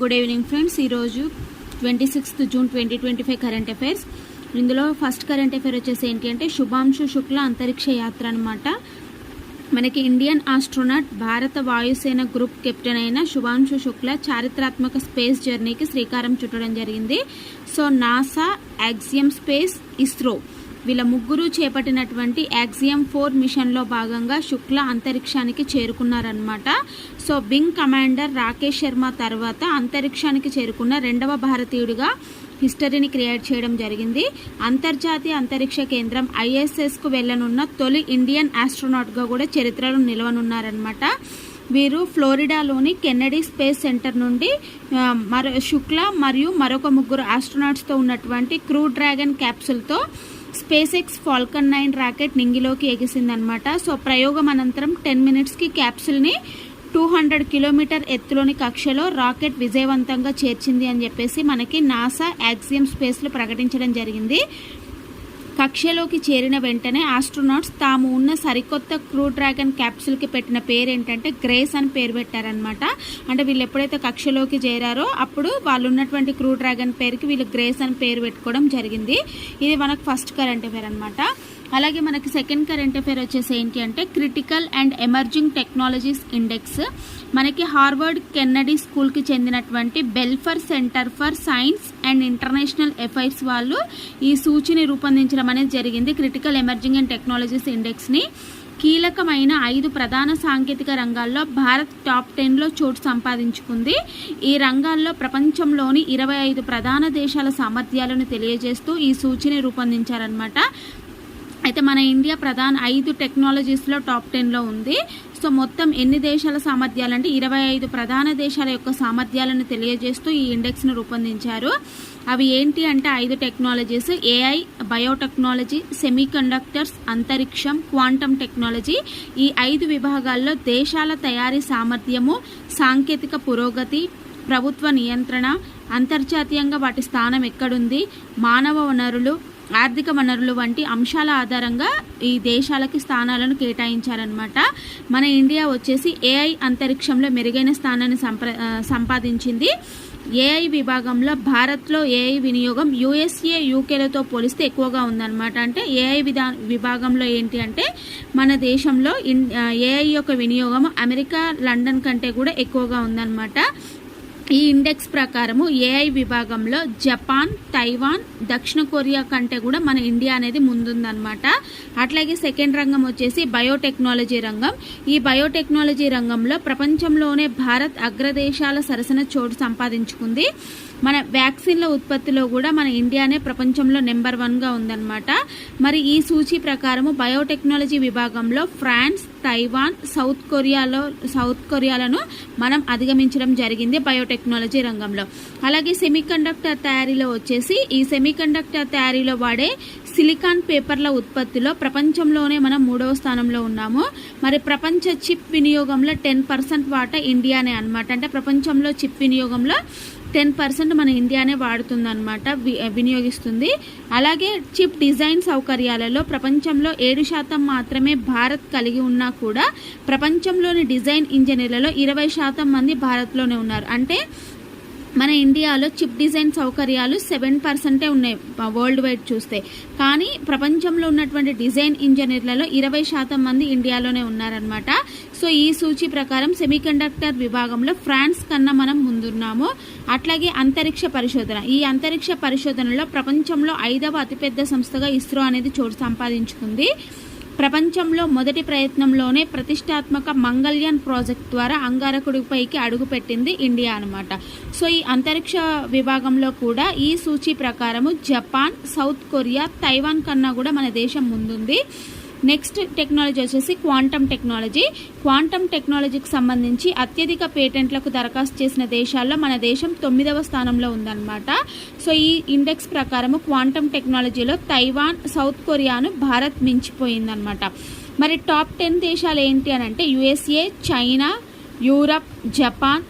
Good evening friends ఈరోజు twenty sixth June twenty twenty five current affairs ఇందులో first current affair వచ్చేసి ఏంటి అంటే శుభాంశు శుక్ల అంతరిక్ష యాత్ర అనమాట మనకి ఇండియన్ ఆస్ట్రోనాట్ భారత వాయుసేన గ్రూప్ కెప్టెన్ అయిన శుభాంశు శుక్ల చారిత్రాత్మక స్పేస్ జర్నీకి శ్రీకారం చుట్టడం జరిగింది. So NASA Axiom Space ISRO వీళ్ళ ముగ్గురు చేపట్టినటువంటి యాక్సియం ఫోర్ మిషన్లో భాగంగా శుక్ల అంతరిక్షానికి చేరుకున్నారనమాట so wing commander Rakesh Sharma తర్వాత అంతరిక్షానికి చేరుకున్న రెండవ భారతీయుడిగా హిస్టరీని క్రియేట్ చేయడం జరిగింది. అంతర్జాతీయ అంతరిక్ష కేంద్రం ఐఎస్ఎస్కు వెళ్ళనున్న తొలి ఇండియన్ ఆస్ట్రోనాట్గా కూడా చరిత్రలో నిలవనున్నారనమాట వీరు ఫ్లోరిడాలోని కెన్నడీ స్పేస్ సెంటర్ నుండి మరో శుక్ల మరియు మరొక ముగ్గురు ఆస్ట్రోనాట్స్తో ఉన్నటువంటి క్రూ డ్రాగన్ క్యాప్సుల్తో SpaceX Falcon nine rocket నింగిలోకి ఎగిసిందనమాట. సో ప్రయోగం అనంతరం టెన్ మినిట్స్కి క్యాప్సుల్ని టూ హండ్రెడ్ కిలోమీటర్ ఎత్తులోని కక్షలో రాకెట్ విజయవంతంగా చేర్చింది అని చెప్పేసి మనకి నాసా యాక్సియం స్పేస్లో ప్రకటించడం జరిగింది. కక్షలోకి చేరిన వెంటనే ఆస్ట్రోనాట్స్ తాము ఉన్న సరికొత్త క్రూ డ్రాగన్ క్యాప్సూల్కి పెట్టిన పేరు ఏంటంటే గ్రేస్ అని పేరు పెట్టారనమాట అంటే వీళ్ళు ఎప్పుడైతే కక్షలోకి చేరారో అప్పుడు వాళ్ళు ఉన్నటువంటి క్రూ డ్రాగన్ పేరుకి వీళ్ళు గ్రేస్ అని పేరు పెట్టుకోవడం జరిగింది. ఇది మనకు ఫస్ట్ కరెంట్ అఫేర్ అనమాట అలాగే మనకి సెకండ్ కరెంట్ అఫేర్ వచ్చేసి ఏంటి అంటే critical and emerging technologies index మనకి హార్వర్డ్ కెన్నడీ స్కూల్కి చెందినటువంటి Belfer Center for Science and International Affairs వాళ్ళు ఈ సూచిని రూపొందించడం అనేది జరిగింది క్రిటికల్ ఎమర్జింగ్ అండ్ టెక్నాలజీస్ ఇండెక్స్ని కీలకమైన ఐదు ప్రధాన సాంకేతిక రంగాల్లో భారత్ టాప్ టెన్లో చోటు సంపాదించుకుంది. ఈ రంగాల్లో ప్రపంచంలోని ఇరవై ఐదు ప్రధాన దేశాల సామర్థ్యాలను తెలియజేస్తూ ఈ సూచిని రూపొందించారనమాట అయితే మన ఇండియా ప్రధాన ఐదు టెక్నాలజీస్లో టాప్ టెన్లో ఉంది. సో మొత్తం ఎన్ని దేశాల సామర్థ్యాలంటే ఇరవై ఐదు ప్రధాన దేశాల యొక్క సామర్థ్యాలను తెలియజేస్తూ ఈ ఇండెక్స్ను రూపొందించారు. అవి ఏంటి అంటే ఐదు టెక్నాలజీస్. ఏఐ బయోటెక్నాలజీ సెమీకండక్టర్స్ అంతరిక్షం క్వాంటమ్ టెక్నాలజీ. ఈ ఐదు విభాగాల్లో దేశాల తయారీ సామర్థ్యము సాంకేతిక పురోగతి ప్రభుత్వ నియంత్రణ అంతర్జాతీయంగా వాటి స్థానం ఎక్కడుంది మానవ వనరులు ఆర్థిక వనరులు వంటి అంశాల ఆధారంగా ఈ దేశాలకి స్థానాలను కేటాయించారనమాట మన ఇండియా వచ్చేసి ఏఐ అంతరిక్షంలో మెరుగైన స్థానాన్ని సంప్ర సంపాదించింది. ఏఐ విభాగంలో భారత్లో ఏఐ వినియోగం యుఎస్ఏ యూకేలతో పోలిస్తే ఎక్కువగా ఉందన్నమాట. అంటే ఏఐ విధా విభాగంలో ఏంటి అంటే మన దేశంలో ఇన్ ఏఐ యొక్క వినియోగం అమెరికా లండన్ కంటే కూడా ఎక్కువగా ఉందన్నమాట. ఈ ఇండెక్స్ ప్రకారము ఏఐ విభాగంలో జపాన్ తైవాన్ దక్షిణ కొరియా కంటే కూడా మన ఇండియా అనేది ముందుందనమాట అట్లాగే సెకండ్ రంగం వచ్చేసి బయోటెక్నాలజీ రంగం. ఈ బయోటెక్నాలజీ రంగంలో ప్రపంచంలోనే భారత్ అగ్రదేశాల సరసన చోటు సంపాదించుకుంది. మన వ్యాక్సిన్ల ఉత్పత్తిలో కూడా మన ఇండియానే ప్రపంచంలో నెంబర్ వన్గా ఉందన్నమాట. మరి ఈ సూచి ప్రకారము బయోటెక్నాలజీ విభాగంలో ఫ్రాన్స్ తైవాన్ సౌత్ కొరియాలో సౌత్ కొరియాలను మనం అధిగమించడం జరిగింది బయోటెక్నాలజీ రంగంలో. అలాగే సెమీకండక్టర్ తయారీలో వచ్చేసి ఈ సెమీకండక్టర్ తయారీలో వాడే సిలికాన్ పేపర్ల ఉత్పత్తిలో ప్రపంచంలోనే మనం మూడవ స్థానంలో ఉన్నాము. మరి ప్రపంచ చిప్ వినియోగంలో టెన్ పర్సెంట్ వాటా ఇండియానే అన్నమాట. అంటే ప్రపంచంలో చిప్ వినియోగంలో టెన్ పర్సెంట్ మన ఇండియానే వాడుతుంది అనమాట వినియోగిస్తుంది. అలాగే చిప్ డిజైన్ సౌకర్యాలలో ప్రపంచంలో ఏడు శాతం మాత్రమే భారత్ కలిగి ఉన్నా కూడా ప్రపంచంలోని డిజైన్ ఇంజనీర్లలో ఇరవై శాతం మంది భారత్లోనే ఉన్నారు. అంటే మన ఇండియాలో చిప్ డిజైన్ సౌకర్యాలు సెవెన్ పర్సెంటే ఉన్నాయి వరల్డ్ వైడ్ చూస్తే. కానీ ప్రపంచంలో ఉన్నటువంటి డిజైన్ ఇంజనీర్లలో ఇరవై శాతం మంది ఇండియాలోనే ఉన్నారనమాట సో ఈ సూచి ప్రకారం సెమీకండక్టర్ విభాగంలో ఫ్రాన్స్ కన్నా మనం ముందున్నాము. అట్లాగే అంతరిక్ష పరిశోధన. ఈ అంతరిక్ష పరిశోధనలో ప్రపంచంలో ఐదవ అతిపెద్ద సంస్థగా ఇస్రో అనేది చోటు సంపాదించుకుంది. ప్రపంచంలో మొదటి ప్రయత్నంలోనే ప్రతిష్టాత్మక మంగళ్యాన్ ప్రాజెక్ట్ ద్వారా అంగారకుడిపైకి అడుగుపెట్టింది ఇండియా అనమాట సో ఈ అంతరిక్ష విభాగంలో కూడా ఈ సూచి ప్రకారము జపాన్ సౌత్ కొరియా తైవాన్ కన్నా కూడా మన దేశం ముందుంది. నెక్స్ట్ టెక్నాలజీ వచ్చేసి క్వాంటమ్ టెక్నాలజీ. క్వాంటమ్ టెక్నాలజీకి సంబంధించి అత్యధిక పేటెంట్లకు దరఖాస్తు చేసిన దేశాల్లో మన దేశం తొమ్మిదవ స్థానంలో ఉందన్నమాట. సో ఈ ఇండెక్స్ ప్రకారము క్వాంటమ్ టెక్నాలజీలో తైవాన్ సౌత్ కొరియాను భారత్ మించిపోయిందనమాట మరి టాప్ టెన్ దేశాలు ఏంటి అని అంటే యుఎస్ఏ చైనా యూరప్ జపాన్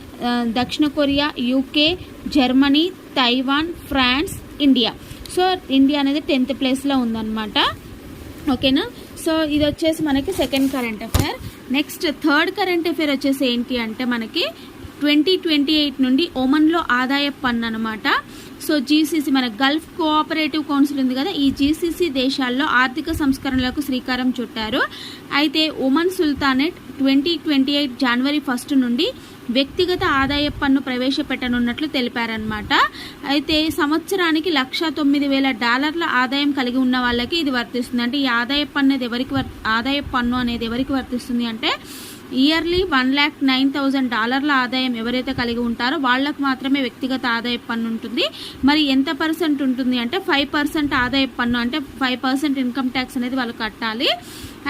దక్షిణ Korea UK Germany Taiwan France India. So India అనేది టెన్త్ ప్లేస్లో ఉందన్నమాట. ఓకేనా? సో ఇది వచ్చేసి మనకి second current affair next third current affair వచ్చేసి ఏంటి అంటే మనకి ట్వంటీ ట్వంటీ ఎయిట్ నుండి ఒమన్లో ఆదాయ పన్ను అనమాట సో జీసీసీ మన గల్ఫ్ కోఆపరేటివ్ కౌన్సిల్ ఉంది కదా ఈ జీసీసీ దేశాల్లో ఆర్థిక సంస్కరణలకు శ్రీకారం చుట్టారు. అయితే Oman sultanate twenty twenty eight January first నుండి వ్యక్తిగత ఆదాయ పన్ను ప్రవేశపెట్టనున్నట్లు తెలిపారనమాట అయితే సంవత్సరానికి లక్ష తొమ్మిది వేల డాలర్ల ఆదాయం కలిగి ఉన్న వాళ్ళకి ఇది వర్తిస్తుంది. అంటే ఈ ఆదాయ పన్ను అనేది ఎవరికి వర్ ఆదాయ పన్ను అనేది ఎవరికి వర్తిస్తుంది అంటే yearly one lakh nine thousand డాలర్ల ఆదాయం ఎవరైతే కలిగి ఉంటారో వాళ్ళకు మాత్రమే వ్యక్తిగత ఆదాయ పన్ను ఉంటుంది. మరి ఎంత పర్సెంట్ ఉంటుంది అంటే ఫైవ్ పర్సెంట్ ఆదాయ పన్ను అంటే ఫైవ్ పర్సెంట్ ఇన్కమ్ ట్యాక్స్ అనేది వాళ్ళు కట్టాలి.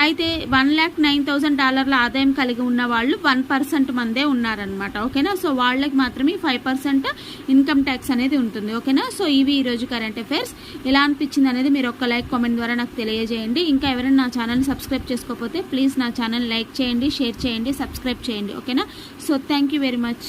అయితే వన్ ల్యాక్ నైన్ థౌసండ్ డాలర్ల ఆదాయం కలిగి ఉన్న వాళ్ళు వన్ పర్సెంట్ మందే ఉన్నారనమాట ఓకేనా? సో వాళ్ళకి మాత్రమే ఫైవ్ పర్సెంట్ ఇన్కమ్ ట్యాక్స్ అనేది ఉంటుంది. ఓకేనా? సో ఇవి ఈరోజు కరెంట్ అఫైర్స్. ఎలా అనిపించింది అనేది మీరు ఒక్క లైక్ కామెంట్ ద్వారా నాకు తెలియజేయండి. ఇంకా ఎవరైనా నా ఛానల్ సబ్స్క్రైబ్ చేసుకోకపోతే ప్లీజ్ నా ఛానల్ లైక్ చేయండి షేర్ చేయండి. చేయండి సబ్స్క్రైబ్ చేయండి ఓకేనా so thank you very much